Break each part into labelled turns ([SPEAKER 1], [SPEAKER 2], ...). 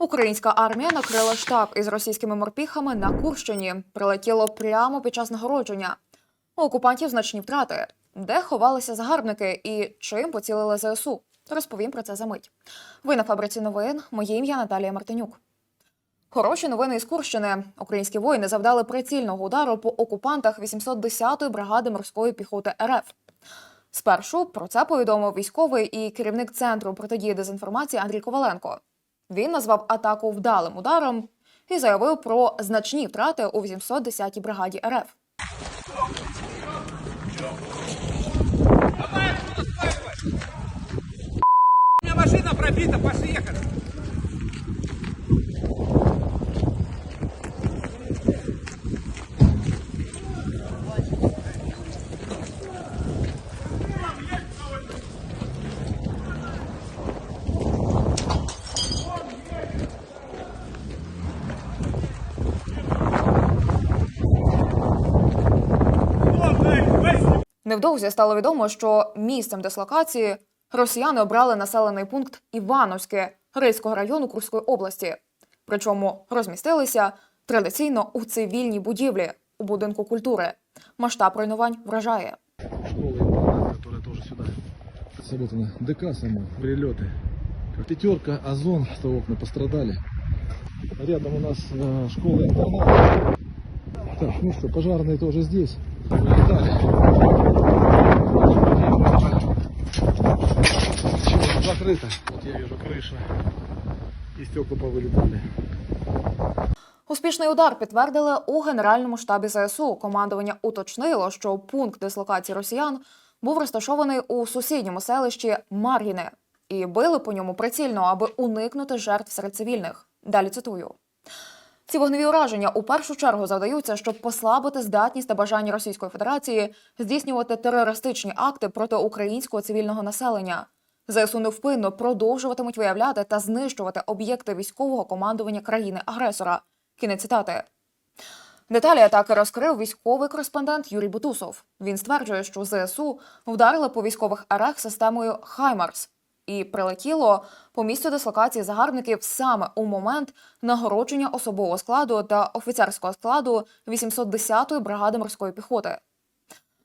[SPEAKER 1] Українська армія накрила штаб із російськими морпіхами на Курщині. Прилетіло прямо під час нагородження. У окупантів значні втрати. Де ховалися загарбники і чим поцілили ЗСУ? Розповім про це за мить. Ви на фабриці новин. Моє ім'я Наталія Мартинюк. Хороші новини із Курщини. Українські воїни завдали прицільного удару по окупантах 810-ї бригади морської піхоти РФ. Спершу про це повідомив військовий і керівник центру протидії дезінформації Андрій Коваленко. Він назвав атаку вдалим ударом і заявив про значні втрати у 810-й бригаді РФ.
[SPEAKER 2] У меня машина пробита, поехали.
[SPEAKER 1] Невдовзі стало відомо, що місцем дислокації росіяни обрали населений пункт Івановське Рильського району Курської області. Причому розмістилися традиційно у цивільній будівлі у будинку культури. Масштаб руйнувань вражає.
[SPEAKER 3] школа интернат, которая тоже сюда сработана. ДК само, прилеты. Пятерка, Озон, что окна пострадали. Рядом у нас э, школа интернат. Так, ну что, пожарные тоже здесь. Вылетали. Всё, закрыто. Вот я вижу крыша. И стекла повылетали.
[SPEAKER 1] Успішний удар підтвердили у генеральному штабі ЗСУ. Командування уточнило, що пункт дислокації росіян був розташований у сусідньому селищі Маргіне, і били по ньому прицільно, аби уникнути жертв серед цивільних. Далі цитую. Ці вогневі ураження у першу чергу завдаються, щоб послабити здатність та бажання Російської Федерації здійснювати терористичні акти проти українського цивільного населення. ЗСУ невпинно продовжуватимуть виявляти та знищувати об'єкти військового командування країни-агресора. Кінець цитати. Деталі атаки розкрив військовий кореспондент Юрій Бутусов. Він стверджує, що ЗСУ вдарили по військових РФ системою Хаймарс і прилетіло по місцю дислокації загарбників саме у момент нагородження особового складу та офіцерського складу 810-ї бригади морської піхоти.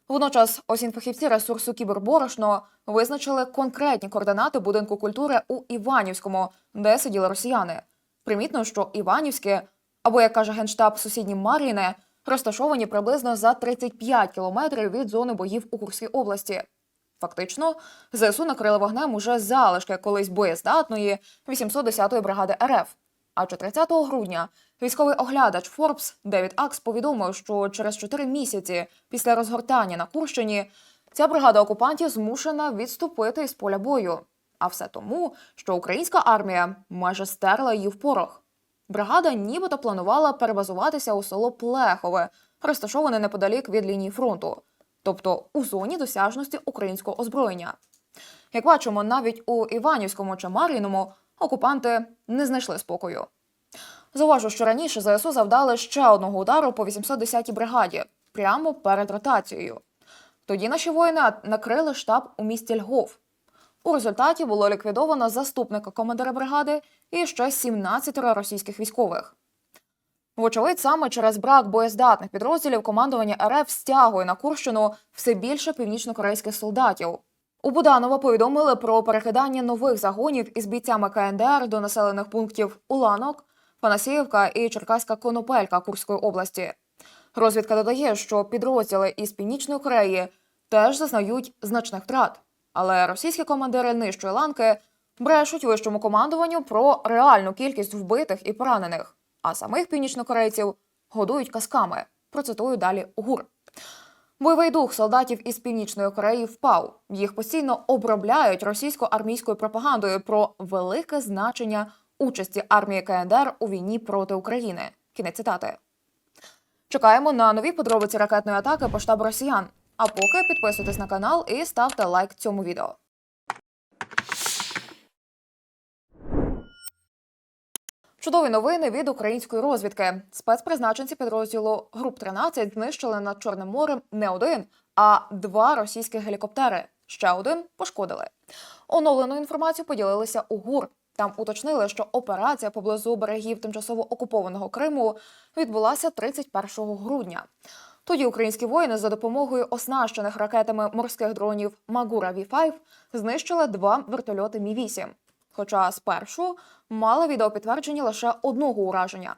[SPEAKER 1] Водночас осінфахівці ресурсу Кіберборошно визначили конкретні координати будинку культури у Іванівському, де сиділи росіяни. Примітно, що Іванівське, або як каже генштаб сусідні Мар'їне, розташовані приблизно за 35 кілометрів від зони боїв у Курській області. Фактично, ЗСУ накрили вогнем уже залишки колись боєздатної 810-ї бригади РФ. А 30 грудня військовий оглядач Форбс Девід Акс повідомив, що через 4 місяці після розгортання на Курщині ця бригада окупантів змушена відступити із поля бою. А все тому, що українська армія майже стерла її в порох. Бригада нібито планувала перебазуватися у село Плехове, розташоване неподалік від лінії фронту, тобто у зоні досяжності українського озброєння. Як бачимо, навіть у Іванівському чи Мар'їному окупанти не знайшли спокою. Зауважу, що раніше ЗСУ завдали ще одного удару по 810-й бригаді прямо перед ротацією. Тоді наші воїни накрили штаб у місті Львов. У результаті було ліквідовано заступника командира бригади і ще 17 російських військових. Вочевидь, саме через брак боєздатних підрозділів командування РФ стягує на Курщину все більше північнокорейських солдатів. У Буданова повідомили про перекидання нових загонів із бійцями КНДР до населених пунктів Уланок, Панасіївка і Черкаська Конопелька Курської області. Розвідка додає, що підрозділи із Північної Кореї теж зазнають значних втрат. Але російські командири нижчої ланки брешуть вищому командуванню про реальну кількість вбитих і поранених, а самих північнокорейців годують казками. Процитую далі ГУР. Бойовий дух солдатів із північної Кореї впав. Їх постійно обробляють російсько-армійською пропагандою про велике значення участі армії КНДР у війні проти України. Кінець цитати. Чекаємо на нові подробиці ракетної атаки по штабу росіян. А поки підписуйтесь на канал і ставте лайк цьому відео. Чудові новини від української розвідки. Спецпризначенці підрозділу груп 13 знищили над Чорним морем не один, а два російські гелікоптери. Ще один пошкодили. Оновлену інформацію поділилися у ГУР. Там уточнили, що операція поблизу берегів тимчасово окупованого Криму відбулася 31 грудня. Тоді українські воїни за допомогою оснащених ракетами морських дронів Магура Ві-5 знищили два вертольоти Мі-8. Хоча спершу мали відеопідтвердження лише одного ураження.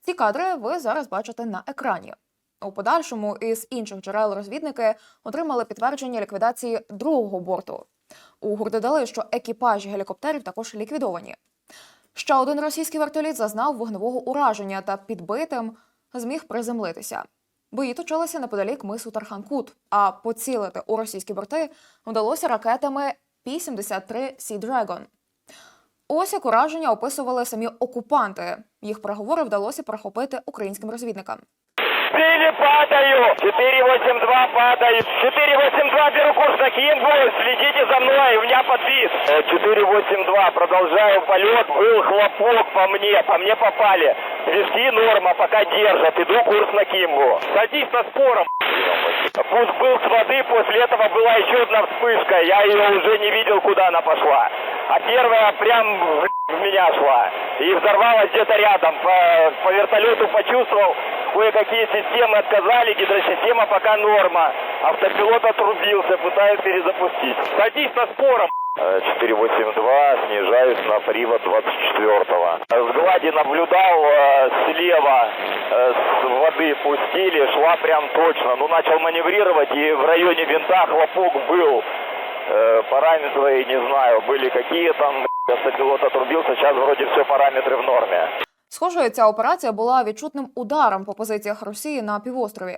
[SPEAKER 1] Ці кадри ви зараз бачите на екрані. У подальшому із інших джерел розвідники отримали підтвердження ліквідації другого борту. У ГУР додали, що екіпажі гелікоптерів також ліквідовані. Ще один російський вертоліт зазнав вогневого ураження та підбитим зміг приземлитися. Бої точилися неподалік мису Тарханкут, а поцілити у російські борти вдалося ракетами Пі-73 Sea Dragon. Ось як ураження описували самі окупанти. Їх переговори вдалося прохопити українським розвідникам.
[SPEAKER 4] Сбили, падаю. 482 падаю. 482 беру курс на Кингу. Следите за мной, у меня подвис. Э, 482, продолжаю полет. Был хлопок по мне, по мне попали. Виски норма, пока держат. Иду курс на Кимгу. Садись со спором. Пуск был с воды, после этого была еще одна вспышка. Я ее уже не видел, куда она пошла. А первая прям в меня шла. И взорвалась где-то рядом. По, по вертолету почувствовал, кое-какие системы отказали, гидросистема пока норма. Автопилот отрубился, пытаюсь перезапустить. Садись со спором. 482, снижаюсь на привод 24-го. С глади наблюдал, э, слева э, с воды пустили, шла прям точно. Ну, начал маневрировать, и в районе винта хлопок был. Э, Параметры, не знаю, были какие там, автопилот отрубился, сейчас вроде все параметры в норме.
[SPEAKER 1] Схоже, ця операція була відчутним ударом по позиціях Росії на півострові.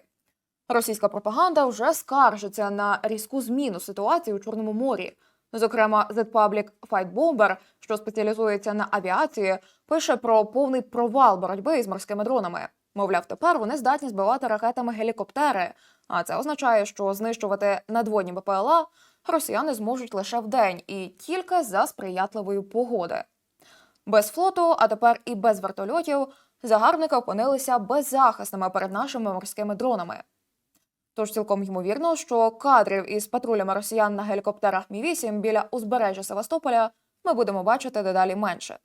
[SPEAKER 1] Російська пропаганда вже скаржиться на різку зміну ситуації у Чорному морі. Зокрема, Z-Public Fight Bomber, що спеціалізується на авіації, пише про повний провал боротьби із морськими дронами. Мовляв, тепер вони здатні збивати ракетами гелікоптери, а це означає, що знищувати надводні БПЛА росіяни зможуть лише вдень і тільки за сприятливої погоди. Без флоту, а тепер і без вертольотів, загарбники опинилися беззахисними перед нашими морськими дронами. Тож цілком ймовірно, що кадрів із патрулями росіян на гелікоптерах Мі-8 біля узбережжя Севастополя ми будемо бачити дедалі менше.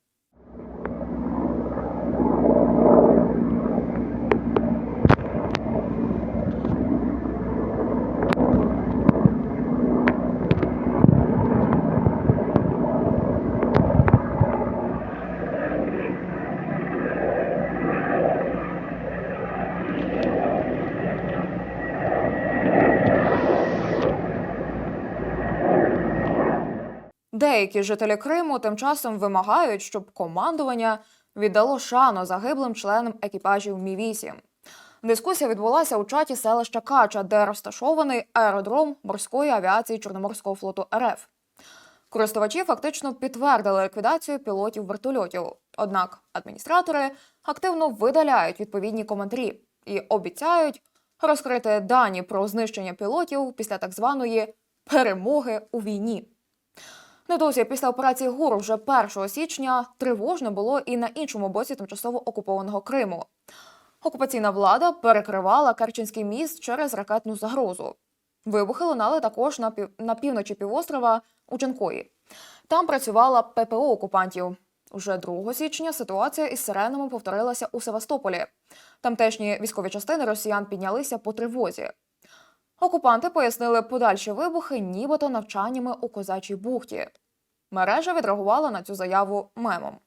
[SPEAKER 1] Деякі жителі Криму тим часом вимагають, щоб командування віддало шану загиблим членам екіпажів Мі 8 Дискусія відбулася у чаті селища Кача, де розташований аеродром морської авіації Чорноморського флоту РФ. Користувачі фактично підтвердили ліквідацію пілотів вертольотів. Однак адміністратори активно видаляють відповідні коментарі і обіцяють розкрити дані про знищення пілотів після так званої перемоги у війні. Недовзі після операції ГУР вже 1 січня тривожно було і на іншому боці тимчасово окупованого Криму. Окупаційна влада перекривала Керченський міст через ракетну загрозу. Вибухи лунали також на, пів... на півночі півострова у Чанкої. Там працювала ППО окупантів. Уже 2 січня ситуація із сиренами повторилася у Севастополі. Тамтешні військові частини росіян піднялися по тривозі. Окупанти пояснили подальші вибухи, нібито навчаннями у козачій бухті. Мережа відреагувала на цю заяву мемом.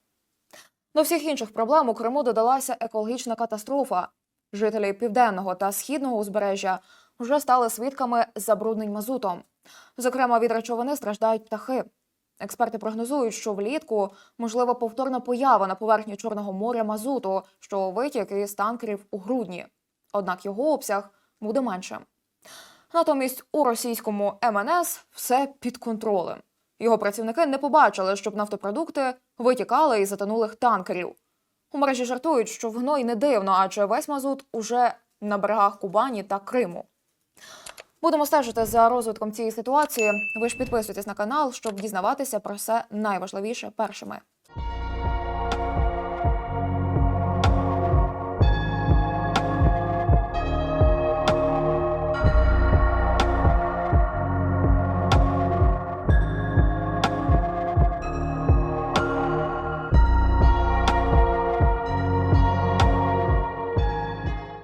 [SPEAKER 1] До всіх інших проблем у Криму додалася екологічна катастрофа. Жителі південного та східного узбережжя вже стали свідками забруднень мазутом. Зокрема, від речовини страждають птахи. Експерти прогнозують, що влітку можлива повторна поява на поверхні Чорного моря мазуту, що витік із танкерів у грудні. Однак його обсяг буде меншим. Натомість у російському МНС все під контролем. Його працівники не побачили, щоб нафтопродукти витікали із затонулих танкерів. У мережі жартують, що воно й не дивно, адже весь мазут уже на берегах Кубані та Криму. Будемо стежити за розвитком цієї ситуації. Ви ж підписуйтесь на канал, щоб дізнаватися про все найважливіше першими.